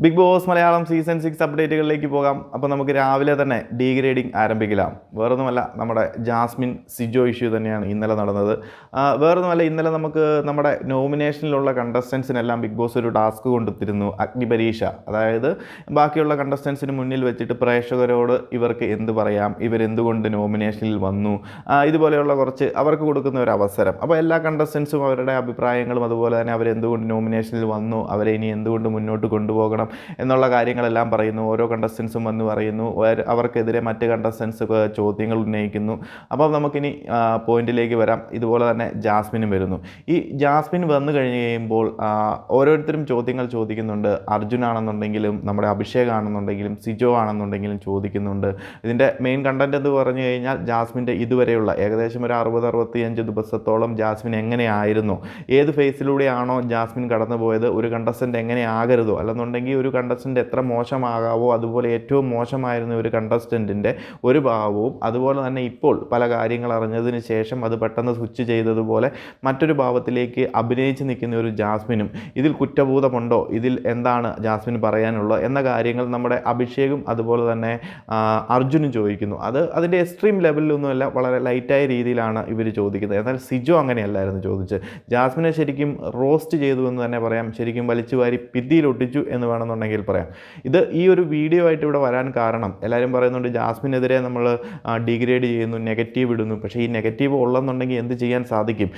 Big boss Malayalam season six അപ്ഡേറ്റുകളിലേക്ക് പോകാം. അപ്പോൾ നമുക്ക് രാവിലെ തന്നെ ഡീഗ്രേഡിംഗ് ആരംഭിക്കലാം വേറൊന്നുമല്ല നമ്മുടെ ജാസ്മിൻ സിജോ ഇഷ്യൂ തന്നെയാണ് ഇന്നലെ നടന്നത്. വേറൊന്നുമല്ല ഇന്നലെ നമുക്ക് നമ്മുടെ നോമിനേഷനിലുള്ള കണ്ടസ്റ്റൻസിനെല്ലാം ബിഗ് ബോസ് ഒരു ടാസ്ക് കൊടുത്തിരുന്നു അഗ്നിപരീക്ഷ അതായത് ബാക്കിയുള്ള കണ്ടസ്റ്റൻസിന് മുന്നിൽ വെച്ചിട്ട് പ്രേക്ഷകരോട് ഇവർക്ക് എന്ത് പറയാം ഇവരെന്തുകൊണ്ട് നോമിനേഷനിൽ വന്നു ഇതുപോലെയുള്ള കുറച്ച് അവർക്ക് കൊടുക്കുന്ന ഒരു അവസരം. അപ്പോൾ എല്ലാ കണ്ടസ്റ്റൻസും അവരുടെ അഭിപ്രായങ്ങളും അതുപോലെ തന്നെ അവരെന്തുകൊണ്ട് നോമിനേഷനിൽ വന്നു അവരെ ഇനി എന്തുകൊണ്ട് മുന്നോട്ട് കൊണ്ടുപോകണം എന്നുള്ള കാര്യങ്ങളെല്ലാം പറയുന്നു. ഓരോ കണ്ടസ്റ്റൻസും വന്ന് പറയുന്നു. അവർക്കെതിരെ മറ്റ് കണ്ടസ്റ്റൻസ് ചോദ്യങ്ങൾ ഉന്നയിക്കുന്നു. അപ്പോൾ നമുക്കിനി പോയിന്റിലേക്ക് വരാം. ഇതുപോലെ തന്നെ ജാസ്മിനും വരുന്നു. ഈ ജാസ്മിൻ വന്നു കഴിഞ്ഞ് കഴിയുമ്പോൾ ഓരോരുത്തരും ചോദ്യങ്ങൾ ചോദിക്കുന്നുണ്ട്. അർജുൻ ആണെന്നുണ്ടെങ്കിലും നമ്മുടെ അഭിഷേക് ആണെന്നുണ്ടെങ്കിലും സിജോ ആണെന്നുണ്ടെങ്കിലും ചോദിക്കുന്നുണ്ട്. ഇതിന്റെ മെയിൻ കണ്ടന്റ് എന്ന് പറഞ്ഞു കഴിഞ്ഞാൽ ജാസ്മിന്റെ ഇതുവരെയുള്ള ഏകദേശം ഒരു അറുപത് അറുപത്തിയഞ്ച് ദിവസത്തോളം ജാസ്മിൻ എങ്ങനെയായിരുന്നു? ഏത് ഫേസിലൂടെയാണോ ജാസ്മിൻ കടന്നു പോയത് ഒരു കണ്ടസ്റ്റന്റ് എങ്ങനെ ആകരുതോ അല്ലെന്നുണ്ടെങ്കിൽ ഒരു കണ്ടസ്റ്റന്റ് എത്ര മോശമാകാവോ അതുപോലെ ഏറ്റവും മോശമായിരുന്ന ഒരു കണ്ടസ്റ്റന്റിന്റെ ഒരു ഭാവവും അതുപോലെ തന്നെ ഇപ്പോൾ പല കാര്യങ്ങൾ അറിഞ്ഞതിന് ശേഷം അത് പെട്ടെന്ന് സ്വിച്ച് ചെയ്തതുപോലെ മറ്റൊരു ഭാവത്തിലേക്ക് അഭിനയിച്ച് നിൽക്കുന്ന ഒരു ജാസ്മിനും ഇതിൽ കുറ്റബോധമുണ്ടോ? ഇതിൽ എന്താണ് ജാസ്മിൻ പറയാനുള്ളത്? എന്ന കാര്യങ്ങൾ നമ്മുടെ അഭിഷേകും അതുപോലെ തന്നെ അർജുനും ചോദിക്കുന്നു. അത് അതിന്റെ എക്സ്ട്രീം ലെവലിലൊന്നുമല്ല വളരെ ലൈറ്റായ രീതിയിലാണ് ഇവർ ചോദിക്കുന്നത്. എന്നാൽ സിജോ അങ്ങനെയല്ലായിരുന്നു ചോദിച്ചത്. ജാസ്മിനെ ശരിക്കും റോസ്റ്റ് ചെയ്തു എന്ന് തന്നെ പറയാം. ശരിക്കും വലിച്ചു വാരി ഭിത്തിയിലൊട്ടിച്ചു എന്ന് വേണമെന്നുണ്ടെങ്കിൽ പറയാം. ഇത് ഈ ഒരു വീഡിയോ ആയിട്ട് ഇവിടെ വരാൻ കാരണം എല്ലാവരും പറയുന്നുണ്ട് ജാസ്മിനെതിരെ നമ്മൾ ഡിഗ്രേഡ് ചെയ്യുന്നു നെഗറ്റീവ് ഇടുന്നു. പക്ഷേ ഈ നെഗറ്റീവ് ഉള്ളെന്നുണ്ടെങ്കിൽ എന്ത് ചെയ്യാൻ സാധിക്കും?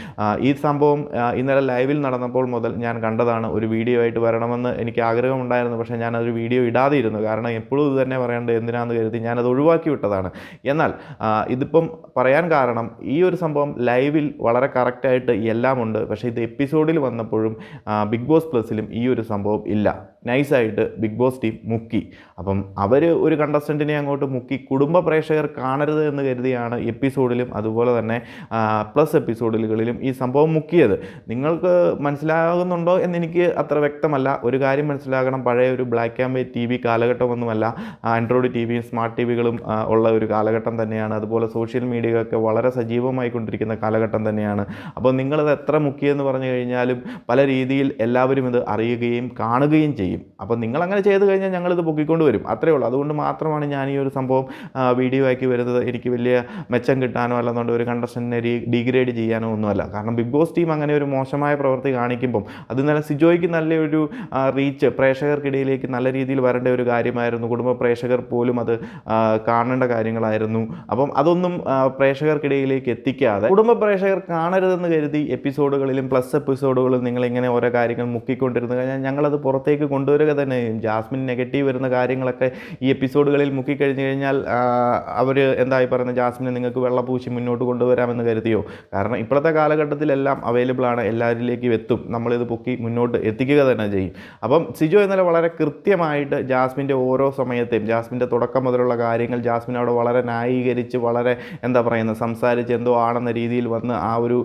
ഈ സംഭവം ഇന്നലെ ലൈവിൽ നടന്നപ്പോൾ മുതൽ ഞാൻ കണ്ടതാണ്. ഒരു വീഡിയോ ആയിട്ട് വരണമെന്ന് എനിക്ക് ആഗ്രഹമുണ്ടായിരുന്നു. പക്ഷേ അതൊരു വീഡിയോ ഇടാതിരുന്നു. കാരണം എപ്പോഴും ഇത് തന്നെ പറയേണ്ടത് എന്തിനാണെന്ന് കരുതി ഞാനത് ഒഴിവാക്കി വിട്ടതാണ്. എന്നാൽ ഇതിപ്പം പറയാൻ കാരണം ഈ ഒരു സംഭവം ലൈവിൽ വളരെ കറക്റ്റായിട്ട് എല്ലാമുണ്ട്. പക്ഷേ ഇത് എപ്പിസോഡിൽ വന്നപ്പോഴും ബിഗ് ബോസ് പ്ലസിലും ഈ ഒരു സംഭവം ഇല്ല. നൈസായിട്ട് ബിഗ് ബോസ് ടീം മുക്കി. അപ്പം അവർ ഒരു കണ്ടസ്റ്റന്റിനെ അങ്ങോട്ട് മുക്കി കുടുംബ പ്രേക്ഷകർ കാണരുത് എന്ന് കരുതിയാണ് എപ്പിസോഡിലും അതുപോലെ തന്നെ പ്ലസ് എപ്പിസോഡുകളിലും ഈ സംഭവം മുക്കിയത്. നിങ്ങൾക്ക് മനസ്സിലാകുന്നുണ്ടോ എന്നെനിക്ക് അത്ര വ്യക്തമല്ല. ഒരു കാര്യം മനസ്സിലാകണം. പഴയ ഒരു black and white T V കാലഘട്ടമൊന്നുമല്ല. Android T വിയും സ്മാർട്ട് ടി വികളും ഉള്ള ഒരു കാലഘട്ടം തന്നെയാണ്. അതുപോലെ സോഷ്യൽ മീഡിയ ഒക്കെ വളരെ സജീവമായി കൊണ്ടിരിക്കുന്ന കാലഘട്ടം തന്നെയാണ്. അപ്പോൾ നിങ്ങളത് എത്ര മുക്കിയെന്ന് പറഞ്ഞു കഴിഞ്ഞാലും പല രീതിയിൽ എല്ലാവരും ഇത് അറിയുകയും കാണുകയും ചെയ്യും. അപ്പോൾ നിങ്ങൾ അങ്ങനെ ചെയ്ത് കഴിഞ്ഞാൽ ഞങ്ങളിത് പൊക്കിക്കൊണ്ട് വരും. അത്രേ ഉള്ളൂ. അതുകൊണ്ട് മാത്രമാണ് ഞാൻ ഈ ഒരു സംഭവം വീഡിയോ ആക്കി വരുന്നത്. എനിക്ക് വലിയ മെച്ചം കിട്ടാനോ അല്ലാന്നുകൊണ്ട് ഒരു കണ്ടസ്റ്റന്റിനെ ഡീഗ്രേഡ് ചെയ്യാനോ ഒന്നുമല്ല. കാരണം ബിഗ് ബോസ് ടീം അങ്ങനെ ഒരു മോശമായ പ്രവൃത്തി കാണിക്കുമ്പം അത് നല്ല സിജോയ്ക്ക് നല്ലൊരു റീച്ച് പ്രേക്ഷകർക്കിടയിലേക്ക് നല്ല രീതിയിൽ വരേണ്ട ഒരു കാര്യമായിരുന്നു. കുടുംബ പ്രേക്ഷകർ പോലും അത് കാണേണ്ട കാര്യങ്ങളായിരുന്നു. അപ്പം അതൊന്നും പ്രേക്ഷകർക്കിടയിലേക്ക് എത്തിക്കാതെ കുടുംബ പ്രേക്ഷകർ കാണരുതെന്ന് കരുതി എപ്പിസോഡുകളിലും പ്ലസ് എപ്പിസോഡുകളിലും നിങ്ങളിങ്ങനെ ഓരോ കാര്യങ്ങൾ മുക്കിക്കൊണ്ടിരുന്നു കഴിഞ്ഞാൽ ഞങ്ങളത് പുറത്തേക്ക് കൊണ്ടുവരിക തന്നെ. ചെയ്യും ജാസ്മിൻ നെഗറ്റീവ് വരുന്ന കാര്യങ്ങളൊക്കെ ഈ എപ്പിസോഡുകളിൽ മുക്കിക്കഴിഞ്ഞ് കഴിഞ്ഞാൽ അവർ എന്തായി പറയുന്നത്? ജാസ്മിനെ നിങ്ങൾക്ക് വെള്ളപൂശി മുന്നോട്ട് കൊണ്ടുവരാമെന്ന് കരുതിയോ? കാരണം ഇപ്പോഴത്തെ കാലഘട്ടത്തിലെല്ലാം അവൈലബിൾ ആണ്. എല്ലാവരിലേക്കും എത്തും. നമ്മളിത് പൊക്കി മുന്നോട്ട് എത്തിക്കുക തന്നെ ചെയ്യും. അപ്പം സിജോ ഇന്നലെ വളരെ കൃത്യമായിട്ട് ജാസ്മിന്റെ ഓരോ സമയത്തെയും ജാസ്മിന്റെ തുടക്കം മുതലുള്ള കാര്യങ്ങൾ ജാസ്മിൻ അവിടെ വളരെ ന്യായീകരിച്ച് വളരെ എന്താ പറയുന്നത്? സംസാരിച്ച് എന്തോ ആണെന്ന രീതിയിൽ വന്ന് ആ ഒരു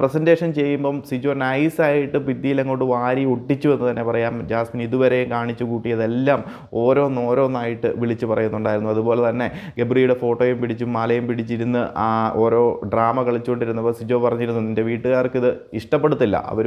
പ്രസന്റേഷൻ ചെയ്യുമ്പം സിജോ നൈസായിട്ട് ഭിത്തിയിൽ അങ്ങോട്ട് വാരി ഒട്ടിച്ചു എന്ന് തന്നെ പറയാം. ജാസ്മിൻ ഇതുവരെ കാണിച്ചു കൂട്ടിയതെല്ലാം ഓരോന്നോരോന്നായിട്ട് വിളിച്ച് പറയുന്നുണ്ടായിരുന്നു. അതുപോലെ തന്നെ ഗബ്രിയുടെ ഫോട്ടോയും പിടിച്ചും മാലയും പിടിച്ചിരുന്ന് ആ ഓരോ ഡ്രാമ കളിച്ചുകൊണ്ടിരുന്നപ്പോൾ സിജോ പറഞ്ഞിരുന്നു നിന്റെ വീട്ടുകാർക്ക് ഇത് ഇഷ്ടപ്പെടുത്തില്ല. അവർ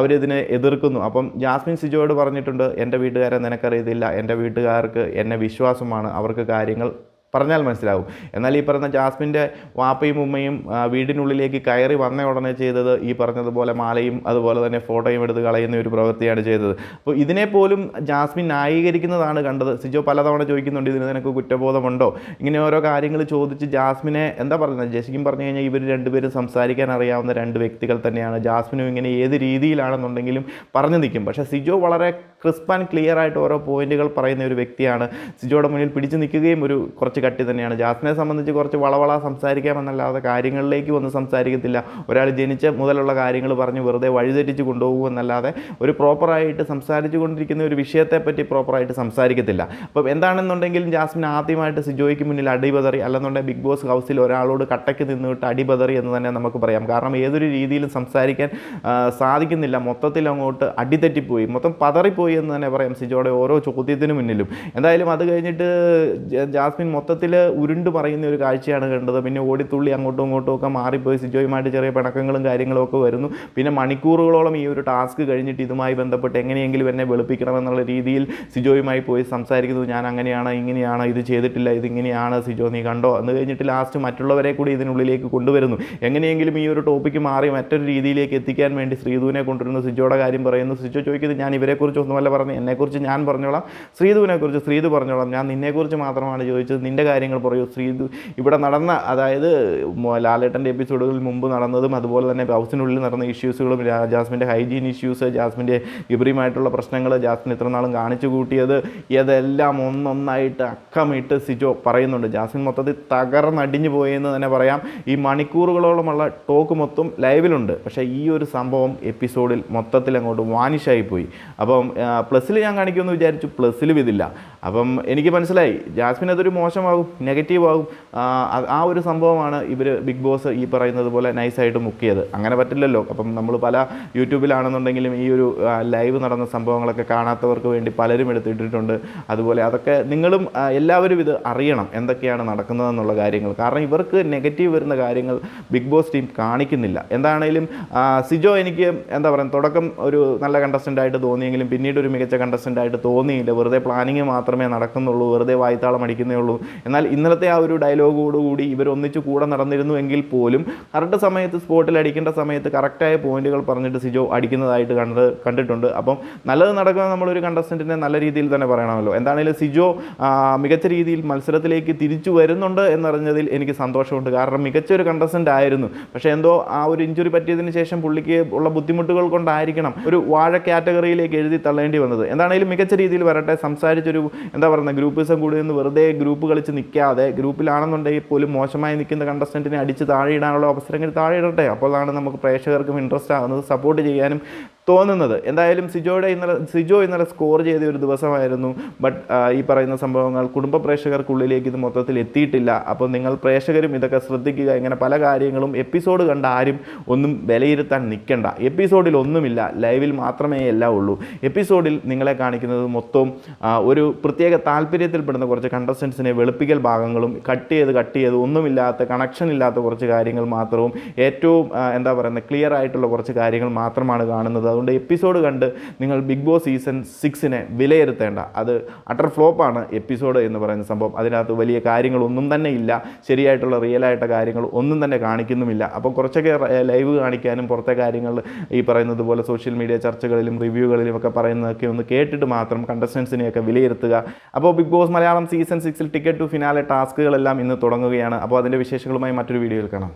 അവരിതിനെ എതിർക്കുന്നു. അപ്പം ജാസ്മിൻ സിജോയോട് പറഞ്ഞിട്ടുണ്ട് എന്റെ വീട്ടുകാരെ നിനക്കറിയത്തില്ല. എന്റെ വീട്ടുകാർക്ക് എന്നെ വിശ്വാസമാണ്. അവർക്ക് കാര്യങ്ങൾ പറഞ്ഞാൽ മനസ്സിലാവും. എന്നാൽ ഈ പറഞ്ഞ ജാസ്മിന്റെ വാപ്പയും ഉമ്മയും വീടിനുള്ളിലേക്ക് കയറി വന്ന ഉടനെ ചെയ്തത് ഈ പറഞ്ഞതുപോലെ മാലയും അതുപോലെ തന്നെ ഫോട്ടോയും എടുത്ത് കളയുന്ന ഒരു പ്രവൃത്തിയാണ് ചെയ്തത്. അപ്പോൾ ഇതിനെപ്പോലും ജാസ്മിൻ ന്യായീകരിക്കുന്നതാണ് കണ്ടത്. സിജോ പലതവണ ചോദിക്കുന്നുണ്ട് ഇതിന് നിനക്ക് കുറ്റബോധമുണ്ടോ? ഇങ്ങനെ ഓരോ കാര്യങ്ങൾ ചോദിച്ച് ജാസ്മിനെ എന്താ പറയുന്നത് ശരിക്കും പറഞ്ഞു കഴിഞ്ഞാൽ ഇവർ രണ്ടുപേരും സംസാരിക്കാൻ അറിയാവുന്ന രണ്ട് വ്യക്തികൾ തന്നെയാണ്. ജാസ്മിനും ഇങ്ങനെ ഏത് രീതിയിലാണെന്നുണ്ടെങ്കിലും പറഞ്ഞു നിൽക്കും. പക്ഷേ സിജോ വളരെ ക്രിസ്പ് ആൻഡ് ക്ലിയർ ആയിട്ട് ഓരോ പോയിന്റുകൾ പറയുന്ന ഒരു വ്യക്തിയാണ്. സിജോയുടെ മുന്നിൽ പിടിച്ചു നിൽക്കുകയും ഒരു കുറച്ച് കട്ടി തന്നെയാണ്. ജാസ്മിനെ സംബന്ധിച്ച് കുറച്ച് വളവള സംസാരിക്കാമെന്നല്ലാതെ കാര്യങ്ങളിലേക്ക് വന്ന് സംസാരിക്കത്തില്ല. ഒരാൾ ജനിച്ച മുതലുള്ള കാര്യങ്ങൾ പറഞ്ഞ് വെറുതെ വഴിതെറ്റിച്ച് കൊണ്ടുപോകും എന്നല്ലാതെ ഒരു പ്രോപ്പറായിട്ട് സംസാരിച്ചു കൊണ്ടിരിക്കുന്ന ഒരു വിഷയത്തെപ്പറ്റി പ്രോപ്പറായിട്ട് സംസാരിക്കത്തില്ല. അപ്പം എന്താണെന്നുണ്ടെങ്കിലും ജാസ്മിൻ ആദ്യമായിട്ട് സിജോയ്ക്ക് മുന്നിൽ അടിപതറി അല്ലെന്നുണ്ടെങ്കിൽ ബിഗ് ബോസ് ഹൗസിൽ ഒരാളോട് കട്ടയ്ക്ക് നിന്നിട്ട് അടിപതറി എന്ന് തന്നെ നമുക്ക് പറയാം. കാരണം ഏതൊരു രീതിയിലും സംസാരിക്കാൻ സാധിക്കുന്നില്ല. മൊത്തത്തിൽ അങ്ങോട്ട് അടിതെറ്റിപ്പോയി. മൊത്തം പതറിപ്പോയി എന്ന് തന്നെ പറയാം സിജോയുടെ ഓരോ ചോദ്യത്തിനു മുന്നിലും. എന്തായാലും അത് കഴിഞ്ഞിട്ട് ജാസ്മിൻ മൊത്തത്തിൽ മൊത്തത്തിൽ ഉരുണ്ട് പറയുന്ന ഒരു കാഴ്ചയാണ് കണ്ടത്. പിന്നെ ഓടിത്തുള്ളി അങ്ങോട്ടും ഇങ്ങോട്ടും ഒക്കെ മാറിപ്പോയി. സിജോയുമായിട്ട് ചെറിയ പിണക്കങ്ങളും കാര്യങ്ങളും ഒക്കെ വരുന്നു. പിന്നെ മണിക്കൂറുകളോളം ഈ ഒരു ടാസ്ക് കഴിഞ്ഞിട്ട് ഇതുമായി ബന്ധപ്പെട്ട് എങ്ങനെയെങ്കിലും എന്നെ വെളുപ്പിക്കണമെന്നുള്ള രീതിയിൽ സിജോയുമായി പോയി സംസാരിക്കുന്നു. ഞാൻ അങ്ങനെയാണ് ഇങ്ങനെയാണ് ഇത് ചെയ്തിട്ടില്ല ഇതിങ്ങനെയാണ് സിജോ നീ കണ്ടോ? എന്ന് കഴിഞ്ഞിട്ട് ലാസ്റ്റ് മറ്റുള്ളവരെ കൂടി ഇതിനുള്ളിലേക്ക് കൊണ്ടുവരുന്നു. എങ്ങനെയെങ്കിലും ഈ ഒരു ടോപ്പിക്ക് മാറി മറ്റൊരു രീതിയിലേക്ക് എത്തിക്കാൻ വേണ്ടി ശ്രീധുവിനെ കൊണ്ടുവരുന്നു. സിജോയുടെ കാര്യം പറയുന്നു. സിജോ ചോദിക്കുന്നത് ഞാൻ ഇവരെക്കുറിച്ച് ഒന്നുമല്ല പറഞ്ഞു എന്നെക്കുറിച്ച് ഞാൻ പറഞ്ഞോളാം. ശ്രീധുവിനെക്കുറിച്ച് ശ്രീധു പറഞ്ഞോളാം. ഞാൻ നിന്നെക്കുറിച്ച് മാത്രമാണ് ചോദിച്ചത്. നിന്റെ കാര്യങ്ങൾ പറയൂ. ശ്രീ ഇവിടെ നടന്ന അതായത് ലാലേട്ടന്റെ എപ്പിസോഡുകളിൽ മുമ്പ് നടന്നതും അതുപോലെ തന്നെ ഹൗസിനുള്ളിൽ നടന്ന ഇഷ്യൂസുകളും ജാസ്മിന്റെ ഹൈജീൻ ഇഷ്യൂസ് ജാസ്മിന്റെ വിപരീമായിട്ടുള്ള പ്രശ്നങ്ങൾ ജാസ്മിൻ ഇത്ര നാളും കാണിച്ചു കൂട്ടിയത് ഇതെല്ലാം ഒന്നൊന്നായിട്ട് അക്കമിട്ട് സിജോ പറയുന്നുണ്ട്. ജാസ്മിൻ മൊത്തത്തിൽ തകർന്നടിഞ്ഞു പോയെന്ന് തന്നെ പറയാം. ഈ മണിക്കൂറുകളോളമുള്ള ടോക്ക് മൊത്തം ലൈവിലുണ്ട്. പക്ഷേ ഈ ഒരു സംഭവം എപ്പിസോഡിൽ മൊത്തത്തിൽ അങ്ങോട്ട് വാനിഷായി പോയി അപ്പം പ്ലസ്സിൽ ഞാൻ കാണിക്കുമെന്ന് വിചാരിച്ചു. പ്ലസ്സിലും ഇതില്ല. അപ്പം എനിക്ക് മനസ്സിലായി ജാസ്മിൻ അതൊരു മോശമാകും നെഗറ്റീവ് ആകും ആ, ഒരു സംഭവമാണ് ഇവർ ബിഗ് ബോസ് ഈ പറയുന്നത് പോലെ നൈസായിട്ട് മുക്കിയത്. അങ്ങനെ പറ്റില്ലല്ലോ. അപ്പം നമ്മൾ പല യൂട്യൂബിലാണെന്നുണ്ടെങ്കിലും ഈ ഒരു ലൈവ് നടന്ന സംഭവങ്ങളൊക്കെ കാണാത്തവർക്ക് വേണ്ടി പലരും എടുത്തിട്ടിട്ടുണ്ട്. അതുപോലെ അതൊക്കെ നിങ്ങളും എല്ലാവരും ഇത് അറിയണം എന്തൊക്കെയാണ് നടക്കുന്നതെന്നുള്ള കാര്യങ്ങൾ. കാരണം ഇവർക്ക് നെഗറ്റീവ് വരുന്ന കാര്യങ്ങൾ ബിഗ് ബോസ് ടീം കാണിക്കുന്നില്ല. എന്താണേലും സിജോ എനിക്ക് എന്താ പറയുക തുടക്കം ഒരു നല്ല കണ്ടസ്റ്റന്റ് ആയിട്ട് തോന്നിയെങ്കിലും പിന്നീട് ഒരു മികച്ച കണ്ടസ്റ്റന്റ് ആയിട്ട് തോന്നിയില്ല. വെറുതെ പ്ലാനിങ് മാത്രമേ നടക്കുന്നുള്ളൂ വെറുതെ വായ്ത്താളം അടിക്കുന്നേ ഉള്ളൂ. എന്നാൽ ഇന്നലത്തെ ആ ഒരു ഡയലോഗോടുകൂടി ഇവർ ഒന്നിച്ച് കൂടെ നടന്നിരുന്നു എങ്കിൽ പോലും കറക്റ്റ് സമയത്ത് സ്പോട്ടിൽ അടിക്കേണ്ട സമയത്ത് കറക്റ്റായ പോയിന്റുകൾ പറഞ്ഞിട്ട് സിജോ അടിക്കുന്നതായിട്ട് കണ്ട് കണ്ടിട്ടുണ്ട്. അപ്പം നല്ലത് നടക്കുന്ന നമ്മളൊരു കണ്ടസ്റ്റന്റിനെ നല്ല രീതിയിൽ തന്നെ പറയണമല്ലോ. എന്താണെങ്കിലും സിജോ മികച്ച രീതിയിൽ മത്സരത്തിലേക്ക് തിരിച്ചു വരുന്നുണ്ട് എന്നറിഞ്ഞതിൽ എനിക്ക് സന്തോഷമുണ്ട്. കാരണം മികച്ച ഒരു കണ്ടസ്റ്റന്റ് ആയിരുന്നു. പക്ഷേ എന്തോ ആ ഒരു ഇഞ്ചുറി പറ്റിയതിന് ശേഷം പുള്ളിക്ക് ഉള്ള ബുദ്ധിമുട്ടുകൾ കൊണ്ടായിരിക്കണം ഒരു വാഴ കാറ്റഗറിയിലേക്ക് എഴുതി തള്ളേണ്ടി വന്നത്. എന്താണെങ്കിലും മികച്ച രീതിയിൽ വരട്ടെ സംസാരിച്ചൊരു എന്താ പറയുന്നത് ഗ്രൂപ്പിസം കൂടി നിന്ന് വെറുതെ ഗ്രൂപ്പ് കളിച്ച് നിൽക്കാതെ ഗ്രൂപ്പിലാണെന്നുണ്ടെങ്കിൽ പോലും മോശമായി നിൽക്കുന്ന കണ്ടസ്റ്റന്റിനെ അടിച്ച് താഴെ ഇടാനുള്ള അവസരങ്ങൾ താഴെ ഇടട്ടെ അപ്പോഴാണ് നമുക്ക് പ്രേക്ഷകർക്കും ഇൻട്രസ്റ്റ് ആകുന്നത്. സപ്പോർട്ട് ചെയ്യാനും തോന്നുന്നത്. എന്തായാലും സിജോയുടെ ഇന്നലെ സിജോ ഇന്നലെ സ്കോർ ചെയ്ത ഒരു ദിവസമായിരുന്നു. ബട്ട് ഈ പറയുന്ന സംഭവങ്ങൾ കുടുംബ പ്രേക്ഷകർക്കുള്ളിലേക്ക് ഇത് മൊത്തത്തിൽ എത്തിയിട്ടില്ല. അപ്പോൾ നിങ്ങൾ പ്രേക്ഷകരും ഇതൊക്കെ ശ്രദ്ധിക്കുക. ഇങ്ങനെ പല കാര്യങ്ങളും എപ്പിസോഡ് കണ്ട ആരും ഒന്നും വിലയിരുത്താൻ നിൽക്കണ്ട. എപ്പിസോഡിൽ ഒന്നുമില്ല. ലൈവിൽ മാത്രമേ എല്ലാം ഉള്ളൂ. എപ്പിസോഡിൽ നിങ്ങളെ കാണിക്കുന്നത് മൊത്തം ഒരു പ്രത്യേക താല്പര്യത്തിൽപ്പെടുന്ന കുറച്ച് കണ്ടസ്റ്റൻസിനെ വെളുപ്പിക്കൽ ഭാഗങ്ങളും കട്ട് ചെയ്ത് കട്ട് ചെയ്ത് ഒന്നുമില്ലാത്ത കണക്ഷൻ ഇല്ലാത്ത കുറച്ച് കാര്യങ്ങൾ മാത്രവും ഏറ്റവും എന്താ പറയുന്നത് ക്ലിയർ ആയിട്ടുള്ള കുറച്ച് കാര്യങ്ങൾ മാത്രമാണ് കാണുന്നത്. അതുകൊണ്ട് എപ്പിസോഡ് കണ്ട് നിങ്ങൾ ബിഗ് ബോസ് സീസൺ സിക്സിനെ വിലയിരുത്തേണ്ട. അത് അട്ടർ ഫ്ലോപ്പാണ് എപ്പിസോഡ് എന്ന് പറയുന്ന സംഭവം. അതിനകത്ത് വലിയ കാര്യങ്ങളൊന്നും തന്നെ ഇല്ല. ശരിയായിട്ടുള്ള റിയൽ ആയിട്ട് കാര്യങ്ങൾ ഒന്നും തന്നെ കാണിക്കുന്നുമില്ല. അപ്പോൾ കുറച്ചൊക്കെ ലൈവ് കാണിക്കാനും പുറത്തെ കാര്യങ്ങൾ ഈ പറയുന്നത് പോലെ സോഷ്യൽ മീഡിയ ചർച്ചകളിലും റിവ്യൂകളിലും ഒക്കെ പറയുന്നതൊക്കെ ഒന്ന് കേട്ടിട്ട് മാത്രം കണ്ടസ്റ്റൻസിനെയൊക്കെ വിലയിരുത്തുക. അപ്പോൾ ബിഗ് ബോസ് മലയാളം സീസൺ സിക്സിൽ ടിക്കറ്റ് ടു ഫിനാലെ ടാസ്കുകളെല്ലാം ഇന്ന് തുടങ്ങുകയാണ്. അപ്പോൾ അതിന്റെ വിശേഷങ്ങളുമായി മറ്റൊരു വീഡിയോയിൽ കാണാം.